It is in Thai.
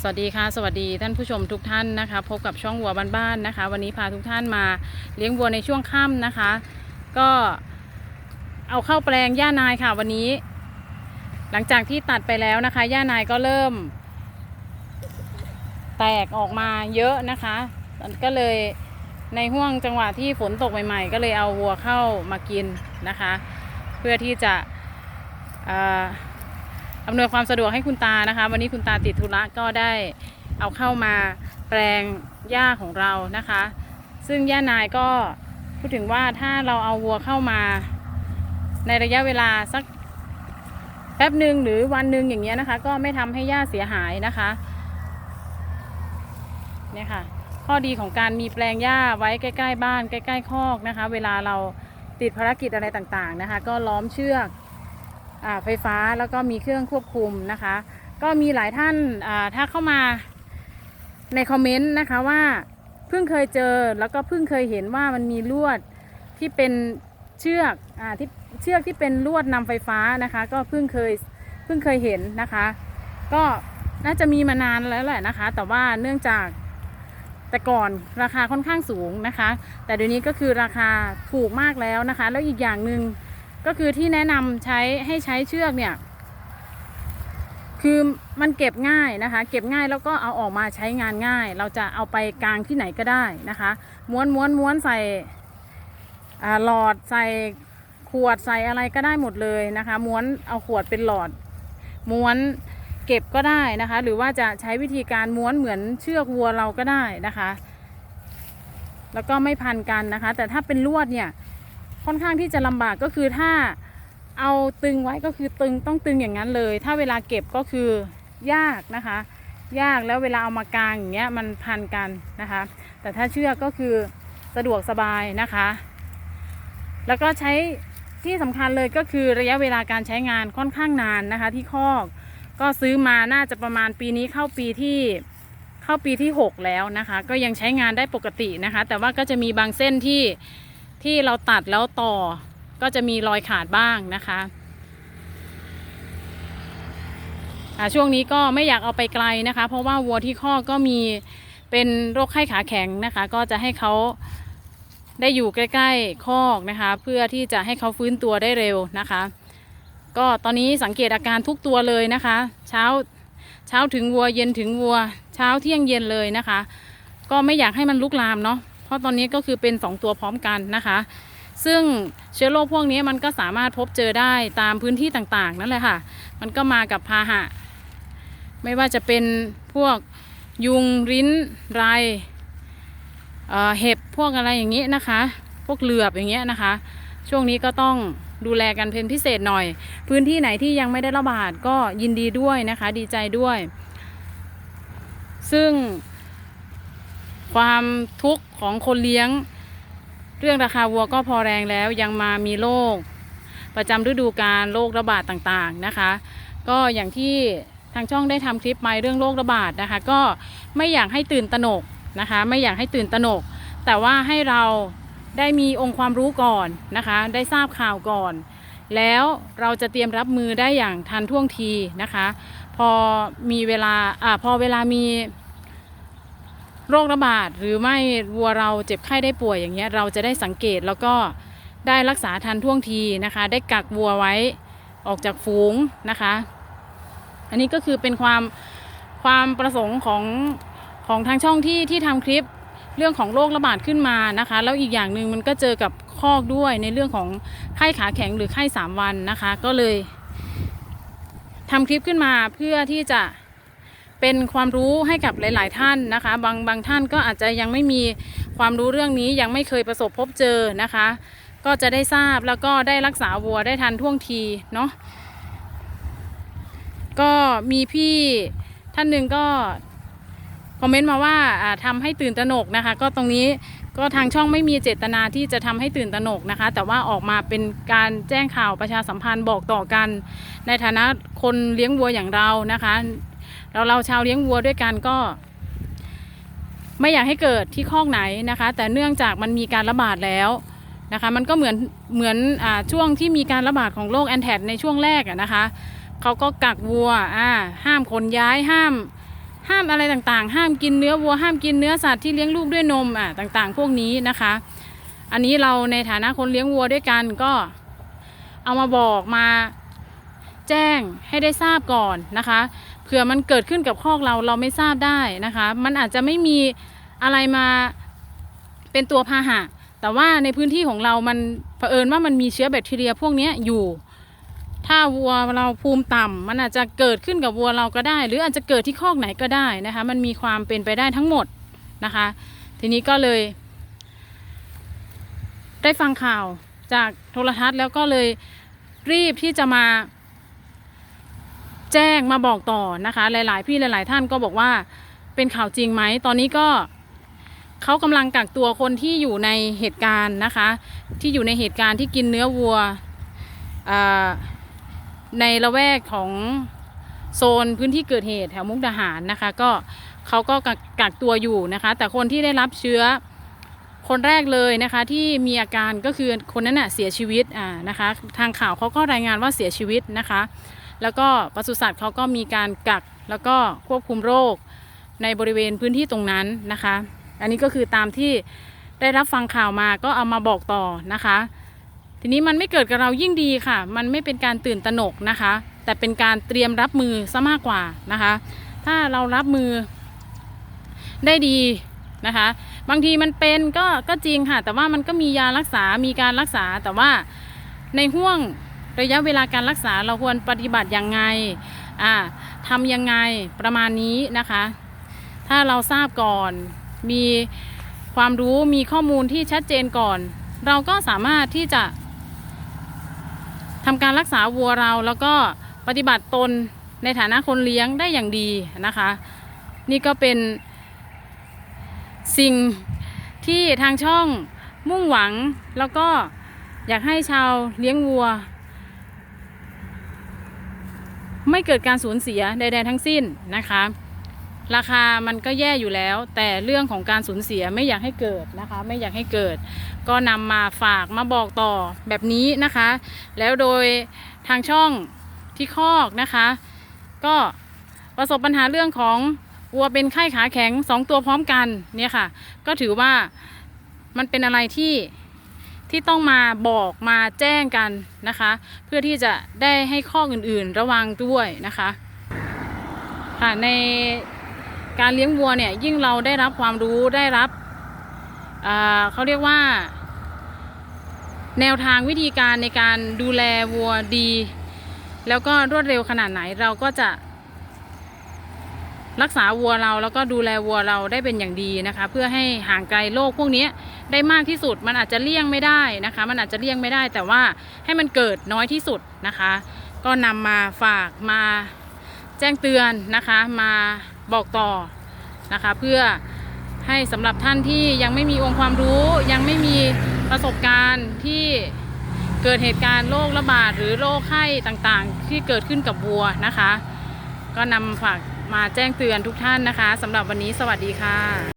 สวัสดีค่ะ สวัสดีท่านผู้ชมทุกท่านนะคะ พบกับช่องวัวบ้านๆนะคะ วันนี้พาทุกท่านมาเลี้ยงวัวในช่วงค่ำนะคะ ก็เอาเข้าแปลงย่านายค่ะ วันนี้ หลังจากที่ตัดไปแล้วนะคะ ย่านายก็เริ่ม แตกออกมาเยอะนะคะก็เลยในห่วงจังหวะที่ฝนตกใหม่ ๆ ก็เลยเอาวัวเข้ามากินนะคะ เพื่อที่จะ อำนวยความสะดวกให้คุณตานะคะ วันนี้คุณตาติดธุระก็ได้เอาเข้ามาแปลงหญ้าของเรานะคะ ซึ่งหญ้านายก็พูดถึงว่าถ้าเราเอาวัวเข้ามา ในระยะเวลาสักแป๊บหนึ่งหรือวันหนึ่งอย่างเงี้ยนะคะ ก็ไม่ทำให้หญ้าเสียหายนะคะเนี่ยค่ะ ข้อดีของการมีแปลงหญ้าไว้ใกล้ ๆ บ้านใกล้ ๆ คอกนะคะ เวลาเราติดภารกิจอะไรต่างๆนะคะ ก็ล้อมเชือก ไฟฟ้าแล้วก็มีเครื่องควบคุมนะคะ ก็มีหลายท่านถ้าเข้ามาในคอมเมนต์นะคะว่าเพิ่งเคยเจอแล้วก็เพิ่งเคยเห็นว่ามันมีลวดที่เป็นเชือกอ่าที่เชือกที่เป็นลวดนำไฟฟ้านะคะ ก็เพิ่งเคยเพิ่งเคยเห็นนะคะ ก็น่าจะมีมานานแล้วแหละนะคะ แต่ว่าเนื่องจากแต่ก่อนราคาค่อนข้างสูงนะคะ แต่เดี๋ยวนี้ก็คือราคาถูกมากแล้วนะคะ แล้วอีกอย่างหนึ่ง ก็คือที่แนะนำใช้ให้ใช้เชือกเนี่ย คือมันเก็บง่ายนะคะ เก็บง่ายแล้วก็เอาออกมาใช้งานง่าย เราจะเอาไปกลางที่ไหนก็ได้นะคะ ม้วนม้วนม้วนใส่หลอดใส่ขวดใส่อะไรก็ได้หมดเลยนะคะ ม้วนเอาขวดเป็นหลอด ม้วนเก็บก็ได้นะคะ หรือว่าจะใช้วิธีการม้วนเหมือนเชือกวัวเราก็ได้นะคะ แล้วก็ไม่พันกันนะคะ แต่ถ้าเป็นลวดเนี่ย ค่อนข้างที่จะลำบากก็คือถ้าเอาตึงไว้ก็คือตึงต้องตึงอย่างนั้นเลย ถ้าเวลาเก็บก็คือยากนะคะ ยากแล้วเวลาเอามากางอย่างเงี้ยมันพันกันนะคะ แต่ถ้าเชือกก็คือสะดวกสบายนะคะ แล้วก็ใช้ที่สำคัญเลยก็คือระยะเวลาการใช้งานค่อนข้างนานนะคะ ที่คอกก็ซื้อมาน่าจะประมาณปีนี้เข้าปีที่เข้าปีที่ 6 แล้วนะคะ ก็ยังใช้งานได้ปกตินะคะ แต่ว่าก็จะมีบางเส้นที่ ที่เราตัดแล้วต่อก็จะมีรอยขาดบ้างนะคะช่วงนี้ก็ไม่อยากเอาไปไกลนะคะ เพราะว่าวัวที่ข้อกก็มีเป็นโรคไข้ขาแข็งนะคะ ก็จะให้เขาได้อยู่ใกล้ๆคอกนะคะ เพื่อที่จะให้เขาฟื้นตัวได้เร็วนะคะ ก็ตอนนี้สังเกตอาการทุกตัวเลยนะคะ เช้าเช้าถึงวัวเย็นถึงวัว เช้าเที่ยงเย็นเลยนะคะ ก็ไม่อยากให้มันลุกลามเนาะ เพราะตอนนี้ก็คือเป็น 2 ตัวพร้อมกันนะคะ ซึ่งเชื้อโรคพวกนี้มันก็สามารถพบเจอได้ตามพื้นที่ต่างๆนั่นแหละค่ะ มันก็มากับพาหะ ไม่ว่าจะเป็นพวกยุงริ้นไรเอ่เห็บพวกอะไรอย่างนี้นะคะ พวกเหลือบอย่างเงี้ยนะคะ ช่วงนี้ก็ต้องดูแลกันเป็นพิเศษหน่อย พื้นที่ไหนที่ยังไม่ได้ระบาดก็ยินดีด้วยนะคะ ดีใจด้วย ซึ่ง ความทุกข์ของคนเลี้ยง เรื่องราคาวัวก็พอแรงแล้วยังมามีโรคประจำฤดูกาลโรคระบาดต่างๆนะคะ ก็อย่างที่ทางช่องได้ทำคลิปไปเรื่องโรคระบาดนะคะ ก็ไม่อยากให้ตื่นตระหนกนะคะ ไม่อยากให้ตื่นตระหนก แต่ว่าให้เราได้มีองค์ความรู้ก่อนนะคะ ได้ทราบข่าวก่อน แล้วเราจะเตรียมรับมือได้อย่างทันท่วงทีนะคะ พอมีเวลาอ่าพอเวลามี โรคระบาดหรือไม่วัวเราเจ็บไข้ได้ป่วยอย่างเงี้ยเราจะได้สังเกตแล้วก็ได้รักษาทันท่วงทีนะคะ ได้กักวัวไว้ออกจากฝูงนะคะ อันนี้ก็คือเป็นความความประสงค์ของของทางช่องที่ที่ทำคลิปเรื่องของโรคระบาดขึ้นมานะคะ แล้วอีกอย่างหนึ่งมันก็เจอกับคอกด้วยในเรื่องของไข้ขาแข็งหรือไข้สามวันนะคะ ก็เลยทำคลิปขึ้นมาเพื่อที่จะ เป็นความรู้ให้กับหลาย ๆ ท่านนะคะ บางบางท่านก็อาจจะยังไม่มีความรู้เรื่องนี้ยังไม่เคยประสบพบเจอนะคะ ก็จะได้ทราบแล้วก็ได้รักษาวัวได้ทันท่วงทีเนาะก็มีพี่ท่านหนึ่งก็คอมเมนต์มาว่าอ่าทำให้ตื่นตระหนกนะคะ ก็ตรงนี้ก็ทางช่องไม่มีเจตนาที่จะทำให้ตื่นตระหนกนะคะ แต่ว่าออกมาเป็นการแจ้งข่าวประชาสัมพันธ์บอกต่อกัน ในฐานะคนเลี้ยงวัวอย่างเรานะคะ เราเราชาวเลี้ยงวัวด้วยกันก็ ไม่อยากให้เกิดที่คอกไหนนะคะ แต่เนื่องจากมันมีการระบาดแล้วนะคะ มันก็เหมือนเหมือนอช่วงที่มีการระบาดของโรคแอนแทดในช่วงแรกนะคะเขาก็กักวัวอ่าห้ามขนย้ายห้าม ห้ามอะไรต่างๆ ห้ามกินเนื้อวัวห้ามกินเนื้อสัตว์ที่เลี้ยงลูกด้วยนมอะต่างๆ พวกนี้นะคะ อันนี้เราในฐานะคนเลี้ยงวัวด้วยกันก็เอามาบอกมาแจ้งให้ได้ทราบก่อนนะคะ เผื่อมันเกิดขึ้นกับคอกเราเราไม่ทราบได้นะคะ มันอาจจะไม่มีอะไรมาเป็นตัวพาหะ แต่ว่าในพื้นที่ของเรามันเผอิญว่ามันมีเชื้อแบคทีเรียพวกนี้อยู่ ถ้าวัวเราภูมิต่ำมันอาจจะเกิดขึ้นกับวัวเราก็ได้ หรืออาจจะเกิดที่คอกไหนก็ได้นะคะ มันมีความเป็นไปได้ทั้งหมดนะคะ ทีนี้ก็เลย ได้ฟังข่าวจากโทรทัศน์แล้วก็เลยรีบที่จะมา แจ้งมาบอกต่อนะคะ หลาย ๆ พี่หลาย ๆ ท่านก็บอกว่าเป็นข่าวจริงไหมตอนนี้ก็เขากำลังกักตัวคนที่อยู่ในเหตุการณ์นะคะ ที่อยู่ในเหตุการณ์ที่กินเนื้อวัวในละแวกของโซนพื้นที่เกิดเหตุแถวมุกดาหารนะคะ ก็เขาก็กักกักตัวอยู่นะคะ แต่คนที่ได้รับเชื้อคนแรกเลยนะคะที่มีอาการก็คือคนนั้นน่ะเสียชีวิตอ่านะคะ ทางข่าวเขาก็รายงานว่าเสียชีวิตนะคะ แล้วก็ปศุสัตว์เขาก็มีการกักแล้วก็ควบคุมโรคในบริเวณพื้นที่ตรงนั้นนะคะ อันนี้ก็คือตามที่ได้รับฟังข่าวมาก็เอามาบอกต่อนะคะ ทีนี้มันไม่เกิดกับเรายิ่งดีค่ะ มันไม่เป็นการตื่นตระหนกนะคะ แต่เป็นการเตรียมรับมือซะมากกว่านะคะ ถ้าเรารับมือได้ดีนะคะ บางทีมันเป็นก็ก็จริงค่ะ แต่ว่ามันก็มียารักษามีการรักษาแต่ว่าในห่วง ระยะเวลาการรักษาเราควรปฏิบัติอยังไงอ่าทำยังไงประมาณนี้นะคะ ถ้าเราทราบก่อนมีความรู้มีข้อมูลที่ชัดเจนก่อน เราก็สามารถที่จะทำการรักษาวัวเราแล้วก็ปฏิบัติตนในฐานะคนเลี้ยงได้อย่างดีนะคะ นี่ก็เป็นสิ่งที่ทางช่องมุ่งหวังแล้วก็อยากให้ชาวเลี้ยงวัว ไม่เกิดการสูญเสียใดๆทั้งสิ้นนะคะ ราคามันก็แย่อยู่แล้ว แต่เรื่องของการสูญเสียไม่อยากให้เกิดนะคะ ไม่อยากให้เกิด ก็นำมาฝากมาบอกต่อแบบนี้นะคะ แล้วโดยทางช่องที่คอกนะคะ ก็ประสบปัญหาเรื่องของวัวเป็นไข้ขาแข็งสองตัวพร้อมกันเนี่ยค่ะ ก็ถือว่ามันเป็นอะไรที่ ที่ต้องมาบอกมาแจ้งกันนะคะ เพื่อที่จะได้ให้ข้ออื่นๆระวังด้วยนะคะค่ะในการเลี้ยงวัวเนี่ยยิ่งเราได้รับความรู้ได้รับอ่าเขาเรียกว่า แนวทางวิธีการในการดูแลวัวดี แล้วก็รวดเร็วขนาดไหนเราก็จะ รักษาวัวเราแล้วก็ดูแลวัวเราได้เป็นอย่างดีนะคะ เพื่อให้ห่างไกลโรคพวกนี้ได้มากที่สุดมันอาจจะเลี่ยงไม่ได้นะคะ มันอาจจะเลี่ยงไม่ได้ แต่ว่าให้มันเกิดน้อยที่สุดนะคะ ก็นำมาฝากมาแจ้งเตือนนะคะ มาบอกต่อนะคะ เพื่อให้สำหรับท่านที่ยังไม่มีองค์ความรู้ ยังไม่มีประสบการณ์ที่เกิดเหตุการณ์โรคระบาดหรือโรคไข้ต่างๆ ที่เกิดขึ้นกับวัวนะคะ ก็นำฝาก มาแจ้งเตือนทุกท่านนะคะสำหรับวันนี้สวัสดีค่ะ